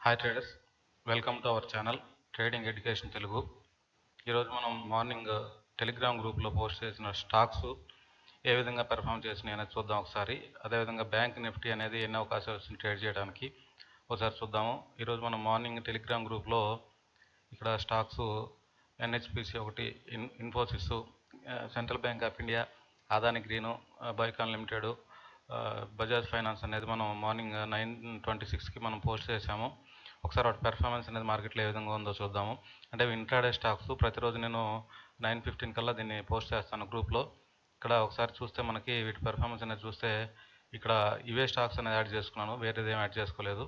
Hi traders welcome to our channel trading education Telugu ఈరోజు మనం morning Telegram గ్రూప్లో post చేసిన స్టాక్స్ ఏ విధంగా పెర్ఫామ్ చేసినాయి అనేది చూద్దాం ఒకసారి. అదేవిధంగా బ్యాంక్ నిఫ్టీ అనేది ఎన్ని అవకాశాలు వచ్చింది ట్రేడ్ చేయడానికి ఒకసారి చూద్దాము. ఈరోజు మనం మార్నింగ్ టెలిగ్రామ్ గ్రూప్లో ఇక్కడ స్టాక్స్ ఎన్హెచ్పిసి ఒకటి in Infosys Central Bank of India Adani green Biocon limited Bajaj finance అనేది మనం మార్నింగ్ నైన్ ట్వంటీ సిక్స్కి మనం పోస్ట్ చేసాము ఒకసారి వాటి పెర్ఫార్మెన్స్ అనేది మార్కెట్లో ఏ విధంగా ఉందో చూద్దాము. అంటే ఇంట్రాడే స్టాక్స్ ప్రతిరోజు నేను నైన్ ఫిఫ్టీన్ కల్లా దీన్ని పోస్ట్ చేస్తాను గ్రూప్లో ఇక్కడ ఒకసారి చూస్తే మనకి వీటి పెర్ఫార్మెన్స్ అనేది చూస్తే ఇక్కడ ఇవే స్టాక్స్ అనేది యాడ్ చేసుకున్నాను వేరేది ఏం యాడ్ చేసుకోలేదు.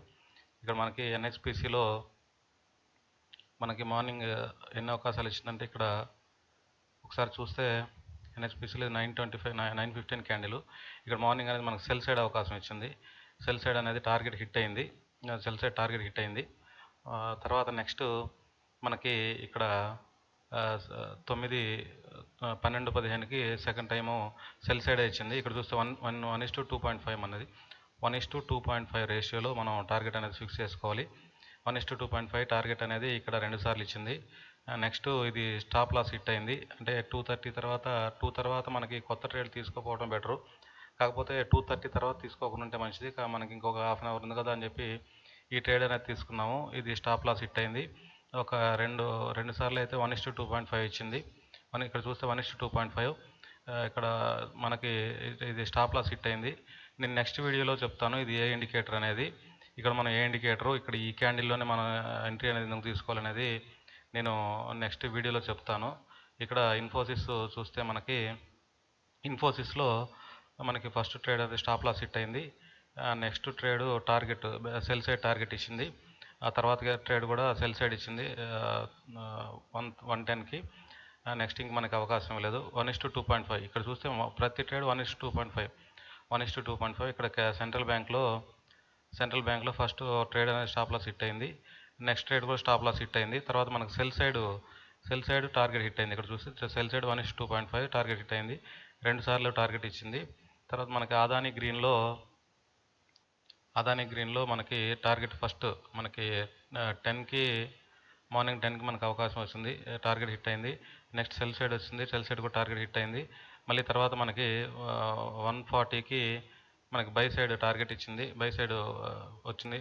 ఇక్కడ మనకి ఎన్హెచ్పిసిలో మనకి మార్నింగ్ ఎన్ని అవకాశాలు ఇచ్చిందంటే ఇక్కడ ఒకసారి చూస్తే ఎన్హెచ్పిసిలో nine twenty five nine fifteen candle ఇక్కడ మార్నింగ్ అనేది మనకు సెల్ సైడ్ అవకాశం ఇచ్చింది. సెల్ సైడ్ అనేది టార్గెట్ హిట్ అయింది. సెల్ సైడ్ టార్గెట్ హిట్ అయింది. తర్వాత నెక్స్ట్ మనకి ఇక్కడ తొమ్మిది పన్నెండు పదిహేనుకి సెకండ్ టైము సెల్ సైడ్ ఇచ్చింది. ఇక్కడ చూస్తే one one one is to two point five అన్నది. One is to two point five రేషియోలో మనం టార్గెట్ అనేది ఫిక్స్ చేసుకోవాలి. One is to two point five target అనేది ఇక్కడ రెండు సార్లు ఇచ్చింది. నెక్స్ట్ ఇది స్టాప్ లాస్ హిట్ అయింది. అంటే టూ థర్టీ తర్వాత టూ తర్వాత మనకి కొత్త ట్రేడ్ తీసుకోపోవడం బెటరు. కాకపోతే టూ థర్టీ తర్వాత తీసుకోకుండా ఉంటే మంచిది. మనకి ఇంకొక హాఫ్ అన్ అవర్ ఉంది కదా అని చెప్పి ఈ ట్రేడ్ అనేది తీసుకున్నాము. ఇది స్టాప్ లాస్ హిట్ అయింది. ఒక రెండు రెండు సార్లు అయితే one is to two point five ఇచ్చింది. మనం ఇక్కడ చూస్తే one is two point five ఇక్కడ మనకి ఇది- ఇది స్టాప్ లాస్ హిట్ అయింది. నేను నెక్స్ట్ వీడియోలో చెప్తాను ఇది ఏ ఇండికేటర్ అనేది. ఇక్కడ మనం ఏ ఇండికేటరు ఇక్కడ ఈ క్యాండిల్లోనే మనం ఎంట్రీ అనేది ఎందుకు తీసుకోవాలనేది నేను నెక్స్ట్ వీడియోలో చెప్తాను. ఇక్కడ ఇన్ఫోసిస్ చూస్తే మనకి ఇన్ఫోసిస్లో మనకి ఫస్ట్ ట్రేడ్ అది స్టాప్ లాస్ హిట్ అయింది. Next trade target sell side target ఇచ్చింది. ఆ తర్వాత ట్రేడ్ కూడా సెల్ సైడ్ ఇచ్చింది వన్ వన్ టెన్కి నెక్స్ట్ ఇంక మనకి అవకాశం లేదు. One is to two point five ఇక్కడ చూస్తే ప్రతి trade one is two point five one is to two point five ఇక్కడ సెంట్రల్ బ్యాంక్లో సెంట్రల్ బ్యాంక్లో ఫస్ట్ ట్రేడ్ అనేది స్టాప్ లాస్ హిట్ అయింది. నెక్స్ట్ ట్రేడ్ కూడా స్టాప్ లాస్ హిట్ అయింది. తర్వాత మనకు sell side sell side target hit అయింది. ఇక్కడ చూస్తే sell side one is two point five target hit అయింది. రెండు సార్లు టార్గెట్ ఇచ్చింది. తర్వాత మనకి ఆదాని గ్రీన్లో అదాని గ్రీన్లో మనకి టార్గెట్ ఫస్ట్ మనకి టెన్కి మార్నింగ్ టెన్కి మనకు అవకాశం వచ్చింది. టార్గెట్ హిట్ అయింది. నెక్స్ట్ సెల్ సైడ్ వచ్చింది. సెల్ సైడ్ కూడా టార్గెట్ హిట్ అయింది. మళ్ళీ తర్వాత మనకి వన్ ఫార్టీకి మనకి బై సైడ్ టార్గెట్ ఇచ్చింది. బై సైడ్ వచ్చింది.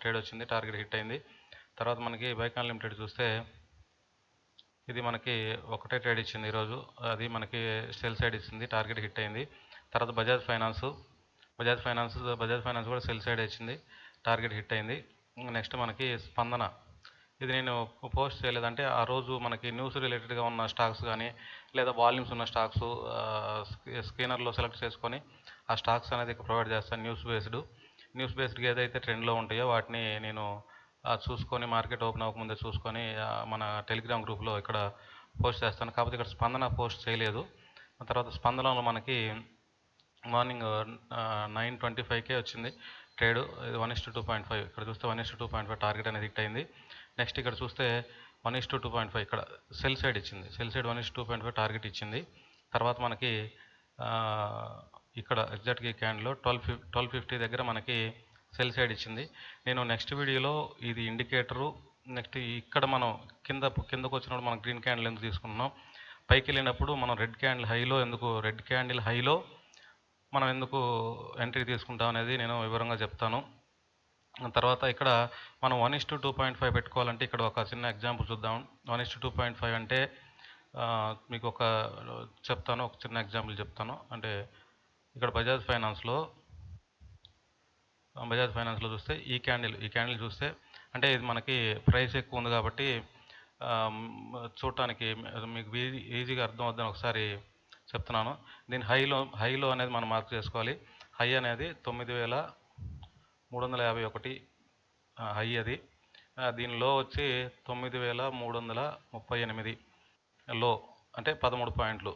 ట్రేడ్ వచ్చింది. టార్గెట్ హిట్ అయింది. తర్వాత మనకి బైకాన్ లిమిటెడ్ చూస్తే ఇది మనకి ఒకటే ట్రేడ్ ఇచ్చింది ఈరోజు. అది మనకి సెల్ సైడ్ ఇచ్చింది. టార్గెట్ హిట్ అయింది. తర్వాత Bajaj finance. Bajaj finance Bajaj finance కూడా సెల్ సైడ్ వచ్చింది. టార్గెట్ హిట్ అయింది. నెక్స్ట్ మనకి స్పందన. ఇది నేను పోస్ట్ చేయలేదంటే ఆ రోజు మనకి న్యూస్ రిలేటెడ్గా ఉన్న స్టాక్స్ కానీ లేదా వాల్యూమ్స్ ఉన్న స్టాక్స్ స్క్రీనర్లో సెలెక్ట్ చేసుకొని ఆ స్టాక్స్ అనేది ప్రొవైడ్ చేస్తాను న్యూస్ బేస్డ్. న్యూస్ బేస్డ్గా ఏదైతే ట్రెండ్లో ఉంటాయో వాటిని నేను చూసుకొని మార్కెట్ ఓపెన్ అవ్వకముందే చూసుకొని మన టెలిగ్రామ్ గ్రూప్లో ఇక్కడ పోస్ట్ చేస్తాను. కాకపోతే ఇక్కడ స్పందన పోస్ట్ చేయలేదు. తర్వాత స్పందనలో మనకి మార్నింగ్ నైన్ ట్వంటీ ఫైవ్కే వచ్చింది trade. One is two point five. ఇక్కడ చూస్తే one is two point five target అనేది హిట్ అయింది. నెక్స్ట్ ఇక్కడ చూస్తే one is two point five. ఇక్కడ సెల్ సైడ్ ఇచ్చింది. Sell side one is two point five target ఇచ్చింది. తర్వాత మనకి ఇక్కడ ఎగ్జాక్ట్గా ఈ క్యాండ్లో ట్వెల్వ్ ఫిఫ్ ట్వెల్వ్ ఫిఫ్టీ దగ్గర మనకి సెల్ సైడ్ ఇచ్చింది. నేను నెక్స్ట్ వీడియోలో ఇది ఇండికేటరు నెక్స్ట్ ఇక్కడ మనం కింద కిందకు వచ్చినప్పుడు మనం గ్రీన్ క్యాండిల్ ఎందుకు తీసుకుంటున్నాం? పైకి వెళ్ళినప్పుడు మనం రెడ్ క్యాండిల్ హైలో ఎందుకు రెడ్ క్యాండిల్ హైలో మనం ఎందుకు ఎంట్రీ తీసుకుంటాం అనేది నేను వివరంగా చెప్తాను. తర్వాత ఇక్కడ మనం one is to two point five పెట్టుకోవాలంటే ఇక్కడ ఒక చిన్న ఎగ్జాంపుల్ చూద్దాం. One is to two point five అంటే మీకు ఒక చెప్తాను ఒక చిన్న ఎగ్జాంపుల్ చెప్తాను. అంటే ఇక్కడ బజాజ్ ఫైనాన్స్లో బజాజ్ ఫైనాన్స్లో చూస్తే ఈ క్యాండిల్ ఈ క్యాండిల్ చూస్తే అంటే ఇది మనకి ప్రైస్ ఎక్కువ ఉంది కాబట్టి చూడటానికి మీకు ఈజీగా అర్థం అవుద్దని ఒకసారి చెప్తున్నాను. దీని హైలో హైలో అనేది మనం మార్క్ చేసుకోవాలి. హై అనేది తొమ్మిది వేల మూడు వందల యాభై ఒకటి హై అది. దీనిలో దీని లో వచ్చి తొమ్మిది వేల మూడు వందల ముప్పై ఎనిమిది లో అంటే పదమూడు పాయింట్లు.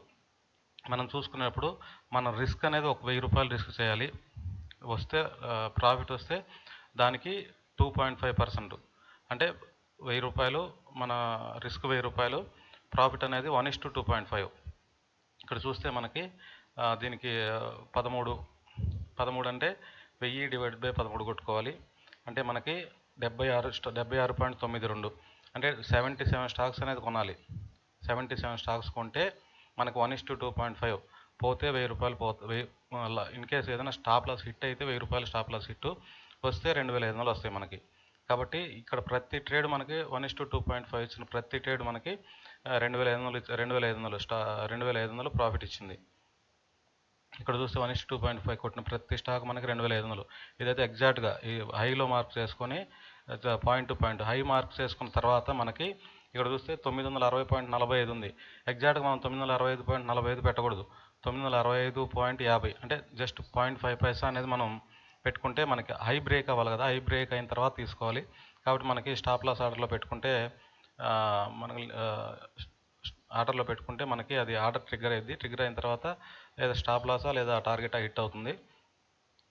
మనం చూసుకునేప్పుడు మన రిస్క్ అనేది ఒక వెయ్యి రూపాయలు రిస్క్ చేయాలి. వస్తే ప్రాఫిట్ వస్తే దానికి టూ పాయింట్ ఫైవ్ పర్సెంట్. అంటే వెయ్యి రూపాయలు మన రిస్క్ వెయ్యి రూపాయలు ప్రాఫిట్ అనేది one is to two point five. ఇక్కడ చూస్తే మనకి దీనికి పదమూడు పదమూడు అంటే వెయ్యి డివైడ్ బై పదమూడు కొట్టుకోవాలి. అంటే మనకి డెబ్బై ఆరు డెబ్బై ఆరు పాయింట్ తొమ్మిది రెండు. అంటే సెవెంటీ సెవెన్ స్టాక్స్ అనేది కొనాలి. సెవెంటీ సెవెన్ స్టాక్స్ కొంటే మనకు one is to two point five. పోతే వెయ్యి రూపాయలు పోతే వెయ్యి ఇన్ కేసు ఏదైనా స్టాప్ లాస్ హిట్ అయితే వెయ్యి రూపాయలు స్టాప్ లాస్ హిట్ వస్తే రెండు వేల ఐదు వందలు వస్తాయి మనకి. కాబట్టి ఇక్కడ ప్రతి ట్రేడ్ మనకి one is to two point five ఇచ్చిన ప్రతి ట్రేడ్ మనకి రెండు వేల ఐదు వందలు రెండు వేల ఐదు వందలు స్టా రెండు వేల ఐదు వందలు ప్రాఫిట్ ఇచ్చింది. ఇక్కడ చూస్తే వన్ టూ పాయింట్ ఫైవ్ కొట్టిన ప్రతి స్టాక్ మనకి రెండు వేల ఐదు వందలు. ఇదైతే ఎగ్జాక్ట్గా ఈ హైలో మార్క్ చేసుకొని point to point high mark చేసుకున్న తర్వాత మనకి ఇక్కడ చూస్తే తొమ్మిది వందల అరవై పాయింట్ నలభై ఐదు ఉంది. ఎగ్జాక్ట్గా మనం తొమ్మిది వందల అరవై ఐదు పాయింట్ నలభై ఐదు పెట్టకూడదు. తొమ్మిది వందల అరవై ఐదు పాయింట్ యాభై అంటే జస్ట్ పాయింట్ ఫైవ్ పైసా అనేది మనం పెట్టుకుంటే మనకి హై బ్రేక్ అవ్వాలి కదా. హై బ్రేక్ అయిన తర్వాత తీసుకోవాలి. కాబట్టి మనకి స్టాప్ లాస్ ఆర్డర్లో పెట్టుకుంటే మన ఆర్డర్లో పెట్టుకుంటే మనకి అది ఆర్డర్ ట్రిగ్గర్ అయ్యింది ట్రిగ్గర్ అయిన తర్వాత లేదా స్టాప్ లాసా లేదా టార్గెట్ హిట్ అవుతుంది.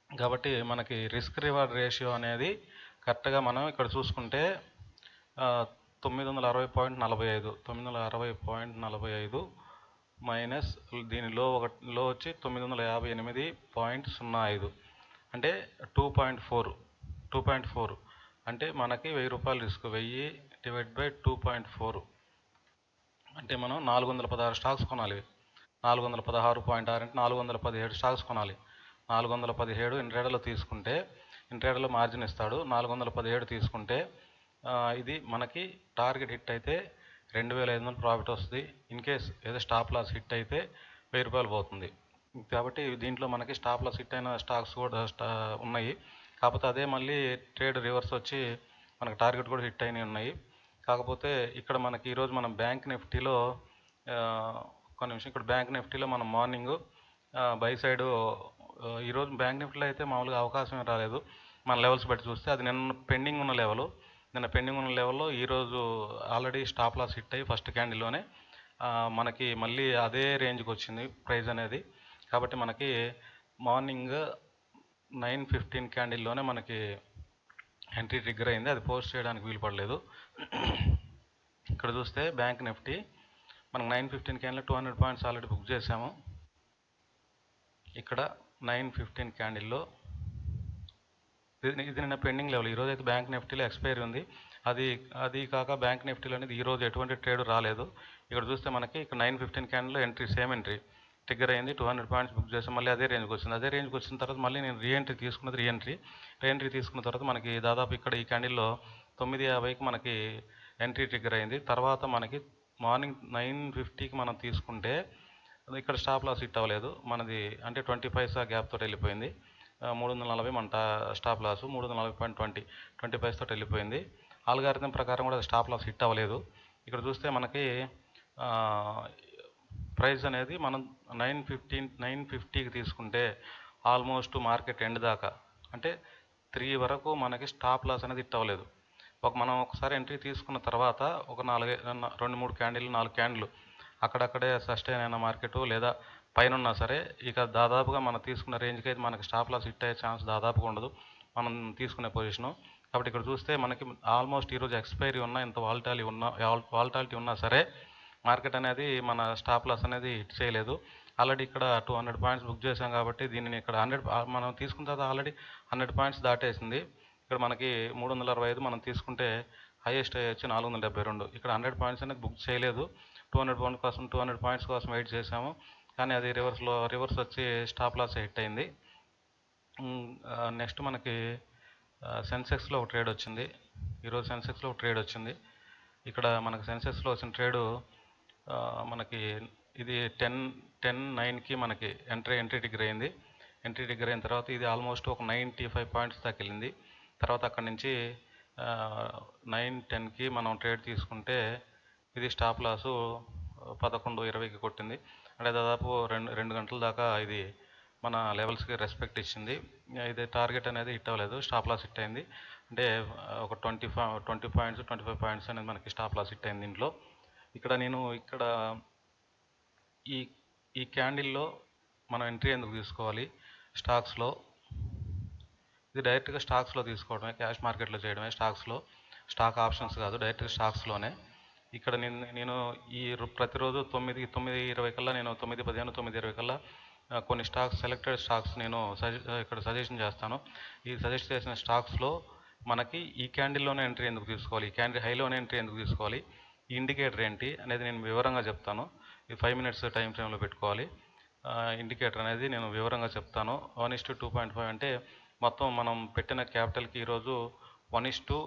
కాబట్టి మనకి రిస్క్ రివార్డ్ రేషియో అనేది కరెక్ట్గా మనం ఇక్కడ చూసుకుంటే తొమ్మిది వందల అరవై పాయింట్ నలభై ఐదు తొమ్మిది వందల అరవై పాయింట్ నలభై ఐదు మైనస్ దీనిలో ఒక లో వచ్చి తొమ్మిది వందల యాభై ఎనిమిది పాయింట్ సున్నా ఐదు. అంటే two point four two point four. అంటే మనకి వెయ్యి రూపాయలు రిస్క్ వెయ్యి divide by two point four అంటే మనం నాలుగు వందల పదహారు స్టాక్స్ కొనాలి. నాలుగు వందల పదహారు పాయింట్ ఆరు అంటే నాలుగు వందల పదిహేడు స్టాక్స్ కొనాలి. నాలుగు వందల పదిహేడు ఇంట్రేడలో తీసుకుంటే ఇంట్రేడలో మార్జిన్ ఇస్తాడు. నాలుగు వందల పదిహేడు తీసుకుంటే ఇది మనకి టార్గెట్ హిట్ అయితే రెండు వేల ఐదు వందలు ప్రాఫిట్ వస్తుంది. ఇన్ కేస్ ఏదో స్టాప్ లాస్ హిట్ అయితే వెయ్యి రూపాయలు పోతుంది. కాబట్టి దీంట్లో మనకి స్టాప్ లాస్ హిట్ అయిన స్టాక్స్ కూడా స్టా ఉన్నాయి. కాకపోతే అదే మళ్ళీ ట్రేడ్ రివర్స్ వచ్చి మనకి టార్గెట్ కూడా హిట్ అయినవి ఉన్నాయి. కాకపోతే ఇక్కడ మనకి ఈరోజు మనం బ్యాంక్ నిఫ్టీలో ఆ, నిమిషం ఇక్కడ బ్యాంక్ నిఫ్టీలో మనం మార్నింగ్ బై సైడ్ ఈరోజు బ్యాంక్ నిఫ్టీలో అయితే మామూలుగా అవకాశం రాలేదు. మన లెవెల్స్ బట్టి చూస్తే అది నిన్న పెండింగ్ ఉన్న లెవెల్. నిన్న పెండింగ్ ఉన్న లెవెల్లో ఈరోజు ఆల్రెడీ స్టాప్ లాస్ హిట్ అయ్యి ఫస్ట్ క్యాండిల్లోనే మనకి మళ్ళీ అదే రేంజ్కి వచ్చింది ప్రైస్ అనేది. కాబట్టి మనకి మార్నింగ్ నైన్ ఫిఫ్టీన్ క్యాండిల్లోనే మనకి ఎంట్రీ ట్రిగ్గర్ అయింది. అది పోస్ట్ చేయడానికి వీలు పడలేదు. ఇక్కడ చూస్తే బ్యాంక్ నిఫ్టీ మనకు nine fifteen candle two hundred points already book చేసాము ఇక్కడ నైన్ ఫిఫ్టీన్ క్యాండిల్లో ఇది ఇది నిన్న పెండింగ్ లెవెల్ ఈరోజు అయితే బ్యాంక్ నిఫ్టీలో ఎక్స్పైరీ ఉంది. అది అది కాక బ్యాంక్ నిఫ్టీలో అనేది ఈరోజు ఎటువంటి ట్రేడ్ రాలేదు. ఇక్కడ చూస్తే మనకి ఇక్కడ నైన్ ఫిఫ్టీన్ క్యాండిల్లో ఎంట్రీ సేమ్ ఎంట్రీ ట్రిగ్గర్ అయింది. టూ హండ్రెడ్ పాయింట్స్ బుక్ చేసి మళ్ళీ అదే రేంజ్కి వచ్చింది. అదే రేంజ్కి వచ్చిన తర్వాత మళ్ళీ నేను రీఎంట్రీ తీసుకున్నది రీఎంట్రీ. రీఎంట్రీ తీసుకున్న తర్వాత మనకి దాదాపు ఇక్కడ ఈ క్యాండిల్లో తొమ్మిది యాభైకి మనకి ఎంట్రీ ట్రిగ్గర్ అయింది. తర్వాత మనకి మార్నింగ్ నైన్ ఫిఫ్టీకి మనం తీసుకుంటే ఇక్కడ స్టాప్ లాస్ హిట్ అవ్వలేదు. మనది అంటే ట్వంటీ పైసా గ్యాప్ తోటి వెళ్ళిపోయింది. మూడు వందల నలభై మన స్టాప్ లాస్. మూడు వందల నలభై పాయింట్ ట్వంటీ ట్వంటీ పైస్ తోటి వెళ్ళిపోయింది. ఆల్గారిథం ప్రకారం కూడా స్టాప్ లాస్ హిట్ అవ్వలేదు. ఇక్కడ చూస్తే మనకి ప్రైస్ అనేది మనం నైన్ ఫిఫ్టీన్ నైన్ ఫిఫ్టీకి తీసుకుంటే ఆల్మోస్ట్ మార్కెట్ ఎండ్ దాకా. అంటే త్రీ వరకు మనకి స్టాప్ లాస్ అనేది హిట్ అవ్వలేదు. ఒక మనం ఒకసారి ఎంట్రీ తీసుకున్న తర్వాత ఒక నాలుగు రెండు మూడు క్యాండిల్ నాలుగు క్యాండిల్ అక్కడక్కడే సస్టైన్ అయిన మార్కెట్ లేదా పైన ఉన్నా సరే ఇక దాదాపుగా మనం తీసుకున్న రేంజ్కి అయితే మనకి స్టాప్ లాస్ హిట్ అయ్యే ఛాన్స్ దాదాపుగా ఉండదు. మనం తీసుకునే పొజిషను. కాబట్టి ఇక్కడ చూస్తే మనకి ఆల్మోస్ట్ ఈరోజు ఎక్స్పైరీ ఉన్నా ఇంత వాల్టాలి ఉన్నా వాల్టాలిటీ ఉన్నా సరే మార్కెట్ అనేది మన స్టాప్ లాస్ అనేది హిట్ చేయలేదు. ఆల్రెడీ ఇక్కడ టూ హండ్రెడ్ పాయింట్స్ బుక్ చేసాం కాబట్టి దీనిని ఇక్కడ హండ్రెడ్ మనం తీసుకున్న తర్వాత ఆల్రెడీ హండ్రెడ్ పాయింట్స్ దాటేసింది. ఇక్కడ మనకి మూడు వందల అరవై ఐదు మనం తీసుకుంటే హైయెస్ట్ వచ్చి నాలుగు వందల డెబ్బై రెండు. ఇక్కడ హండ్రెడ్ పాయింట్స్ అనేది బుక్ చేయలేదు. టూ హండ్రెడ్ పాయింట్ కోసం టూ హండ్రెడ్ పాయింట్స్ కోసం వెయిట్ చేసాము కానీ అది రివర్స్లో రివర్స్ వచ్చి స్టాప్ లాస్ హిట్ అయింది. నెక్స్ట్ మనకి సెన్సెక్స్లో ఒక ట్రేడ్ వచ్చింది. ఈరోజు సెన్సెక్స్లో ఒక ట్రేడ్ వచ్చింది. ఇక్కడ మనకి సెన్సెక్స్లో వచ్చిన ట్రేడు మనకి ఇది టెన్ టెన్ నైన్కి మనకి ఎంట్రీ ఎంట్రీ డిగ్రీ అయింది. ఎంట్రీ డిగ్రీ అయిన తర్వాత ఇది ఆల్మోస్ట్ ఒక నైంటీ ఫైవ్ పాయింట్స్ దాకా వెళ్ళింది తర్వాత అక్కడి నుంచి నైన్ టెన్కి మనం ట్రేడ్ తీసుకుంటే ఇది స్టాప్ లాసు పదకొండు ఇరవైకి కొట్టింది. అంటే దాదాపు రెండు రెండు గంటల దాకా ఇది మన లెవెల్స్కి రెస్పెక్ట్ ఇచ్చింది. ఇది టార్గెట్ అనేది హిట్ అవ్వలేదు స్టాప్ లాస్ హిట్ అయింది. అంటే ఒక twenty five twenty points twenty five points అనేది మనకి స్టాప్ లాస్ హిట్ అయింది దీంట్లో. ఇక్కడ నేను ఇక్కడ ఈ ఈ క్యాండిల్లో మనం ఎంట్రీ ఎందుకు తీసుకోవాలి? స్టాక్స్లో. ఇది డైరెక్ట్గా స్టాక్స్లో తీసుకోవడమే క్యాష్ మార్కెట్లో చేయడమే స్టాక్స్లో. స్టాక్ ఆప్షన్స్ కాదు డైరెక్ట్గా స్టాక్స్లోనే. ఇక్కడ నేను నేను ఈ ప్రతిరోజు తొమ్మిది తొమ్మిది ఇరవై కల్లా నేను తొమ్మిది పదిహేను తొమ్మిది ఇరవై కల్లా కొన్ని స్టాక్స్ సెలెక్టెడ్ స్టాక్స్ నేను సజె ఇక్కడ సజెషన్ చేస్తాను. ఈ సజెస్ట్ చేసిన స్టాక్స్లో మనకి ఈ క్యాండిల్లోనే ఎంట్రీ ఎందుకు తీసుకోవాలి? ఈ క్యాండిల్ హైలోనే ఎంట్రీ ఎందుకు తీసుకోవాలి? ఈ ఇండికేటర్ ఏంటి అనేది నేను వివరంగా చెప్తాను. ఈ ఫైవ్ మినిట్స్ టైం ఫ్రేమ్లో పెట్టుకోవాలి. ఇండికేటర్ అనేది నేను వివరంగా చెప్తాను. One is to two point five అంటే మొత్తం మనం పెట్టిన క్యాపిటల్కి ఈరోజు one is to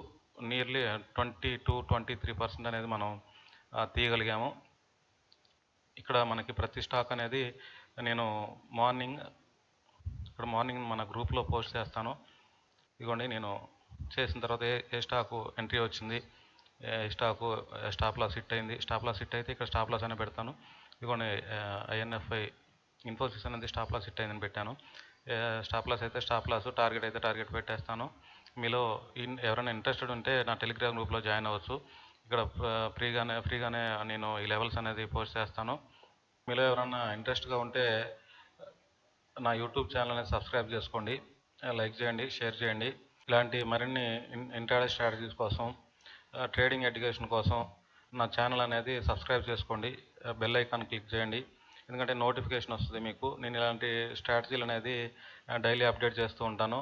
nearly twenty two twenty three percent అనేది మనం తీయగలిగాము. ఇక్కడ మనకి ప్రతి స్టాక్ అనేది నేను మార్నింగ్ ఇక్కడ మార్నింగ్ మన గ్రూప్లో పోస్ట్ చేస్తాను. ఇదిగోండి నేను చేసిన తర్వాత ఏ ఏ స్టాకు ఎంట్రీ వచ్చింది? ఏ స్టాకు స్టాప్ లాస్ హిట్ అయింది. స్టాప్ లాస్ హిట్ అయితే ఇక్కడ స్టాప్ లాస్ అనే పెడతాను. ఇదిగోండి ఐఎన్ఎఫ్ఐ ఇన్ఫోసిస్ అనేది స్టాప్ లాస్ హిట్ అయిందని పెట్టాను. స్టాప్ లాస్ అయితే స్టాప్ లాస్ టార్గెట్ అయితే టార్గెట్ పెట్టేస్తాను. మీలో ఇన్ ఎవరైనా ఇంట్రెస్టెడ్ ఉంటే నా టెలిగ్రామ్ గ్రూప్లో జాయిన్ అవ్వచ్చు. ఇక్కడ ఫ్రీగానే ఫ్రీగానే నేను ఈ లెవెల్స్ అనేది పోస్ట్ చేస్తాను. మీలో ఎవరైనా ఇంట్రెస్ట్గా ఉంటే నా యూట్యూబ్ ఛానల్ని సబ్స్క్రైబ్ చేసుకోండి. లైక్ చేయండి షేర్ చేయండి. ఇలాంటి మరిన్ని ఇంటర్డే స్ట్రాటజీస్ కోసం ట్రేడింగ్ ఎడ్యుకేషన్ కోసం నా ఛానల్ అనేది సబ్స్క్రైబ్ చేసుకోండి. బెల్ ఐకాన్ క్లిక్ చేయండి. ఎందుకంటే నోటిఫికేషన్ వస్తుంది మీకు. నేను ఇలాంటి స్ట్రాటజీలు అనేది డైలీ అప్డేట్ చేస్తూ ఉంటాను.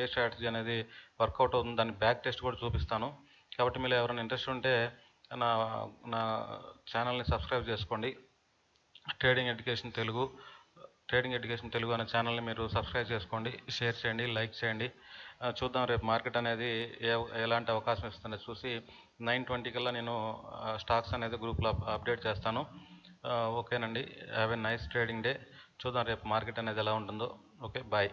ఏ స్ట్రాటజీ అనేది వర్కౌట్ అవుతుంది దాని బ్యాక్ టెస్ట్ కూడా చూపిస్తాను. కాబట్టి మీరు ఎవరైనా ఇంట్రెస్ట్ ఉంటే నా నా ఛానల్ని సబ్స్క్రైబ్ చేసుకోండి. Trading education Telugu. Trading education Telugu అనే ఛానల్ని మీరు సబ్స్క్రైబ్ చేసుకోండి షేర్ చేయండి లైక్ చేయండి. చూద్దాం రేపు మార్కెట్ అనేది ఏ ఎలాంటి అవకాశం ఇస్తుందో చూసి నైన్ ట్వంటీ కల్లా నేను స్టాక్స్ అనేది గ్రూప్లో అప్డేట్ చేస్తాను. ఓకేనండి. Have a nice trading day చూద్దాం రేపు మార్కెట్ అనేది ఎలా ఉంటుందో. Okay bye